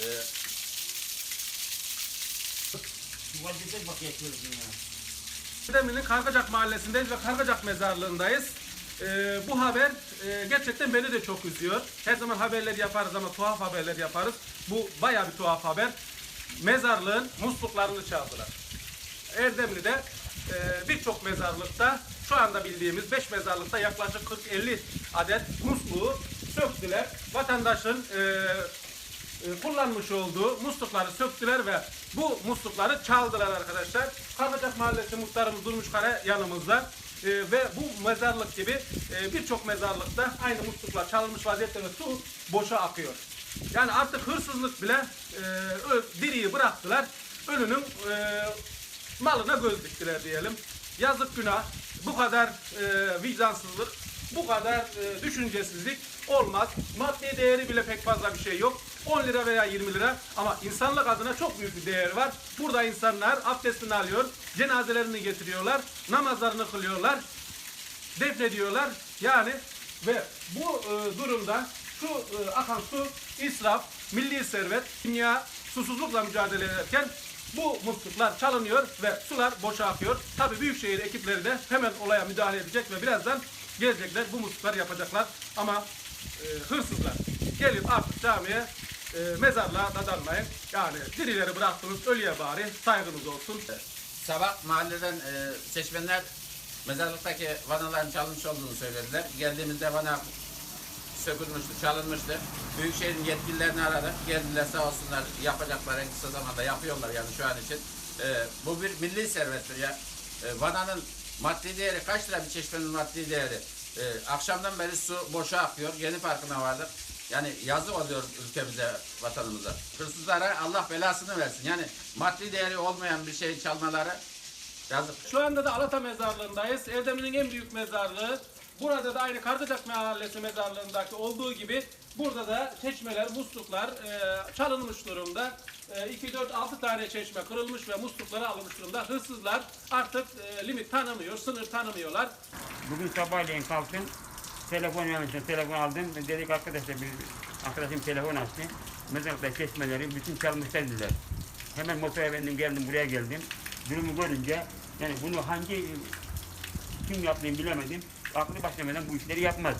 Ee, Vaziyete bak yakıyoruz ya. Demir'in Kargacak mahallesindeyiz ve Kargacak mezarlığındayız. Ee, bu haber e, gerçekten beni de çok üzüyor. Her zaman haberler yaparız ama tuhaf haberler yaparız. Bu baya bir tuhaf haber. Mezarlığın musluklarını çaldılar. Erdemli'de e, birçok mezarlıkta şu anda bildiğimiz 5 mezarlıkta yaklaşık 40-50 adet musluğu söktüler. Vatandaşın e, kullanmış olduğu muslukları söktüler ve bu muslukları çaldılar arkadaşlar. Kargacak Mahallesi muhtarımız Durmuş Kara yanımızda. E, ve bu mezarlık gibi e, birçok mezarlıkta aynı musluklar çalınmış vaziyette su boşa akıyor. Yani artık hırsızlık bile e, diriyi bıraktılar. Ölünün e, malına göz diktiler diyelim. Yazık günah. Bu kadar e, vicdansızlık, bu kadar e, düşüncesizlik olmaz. Maddi değeri bile pek fazla bir şey yok. 10 lira veya 20 lira ama insanlık adına çok büyük bir değer var. Burada insanlar abdestini alıyor, cenazelerini getiriyorlar, namazlarını kılıyorlar, defnediyorlar. Yani ve bu e, durumda şu e, akan su israf, milli servet, dünya susuzlukla mücadele ederken bu musluklar çalınıyor ve sular boşa akıyor. Tabii büyükşehir ekipleri de hemen olaya müdahale edecek ve birazdan gelecekler bu muslukları yapacaklar. Ama e, hırsızlar gelip artık camiye e, mezarlığa dadanmayın. Yani dirileri bıraktınız ölüye bari saygınız olsun. Sabah mahalleden e, seçmenler mezarlıktaki vanaların çalınmış olduğunu söylediler. Geldiğimizde vana sökülmüştü, çalınmıştı. Büyükşehir'in yetkililerini aradık. Geldiler sağ olsunlar yapacaklar en kısa zamanda yapıyorlar yani şu an için. E, bu bir milli servettir ya. E, vananın maddi değeri kaç lira bir çeşmenin maddi değeri? E, akşamdan beri su boşa akıyor. Yeni farkına vardık. Yani yazık oluyor ülkemize, vatanımıza. Hırsızlara Allah belasını versin. Yani maddi değeri olmayan bir şey çalmaları yazık. Şu anda da Alata mezarlığındayız. Erdemli'nin en büyük mezarlığı. Burada da aynı Kargıcak Mahallesi mezarlığındaki olduğu gibi burada da çeşmeler, musluklar e, çalınmış durumda. E, 2, 4, 6 tane çeşme kırılmış ve muslukları alınmış durumda. Hırsızlar artık e, limit tanımıyor, sınır tanımıyorlar. Bugün sabahleyin kalktım. Telefon yanlışına telefon aldım. Dedik arkadaşlar bir arkadaşım telefon açtı. Mezarlıkta çeşmeleri bütün çalmışlar dediler. Hemen motora bindim geldim buraya geldim. Durumu görünce yani bunu hangi kim yaptığını bilemedim. Aklı başlamadan bu işleri yapmaz.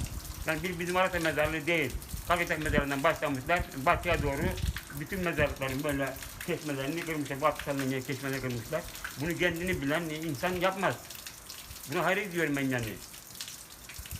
Yani bir bizim arata mezarlığı değil. Kavitak mezarından başlamışlar. Batıya doğru bütün mezarlıkların böyle çeşmelerini kırmışlar. Bu atışlarından çeşmeleri kırmışlar. Bunu kendini bilen insan yapmaz. Buna hayret ediyorum ben yani.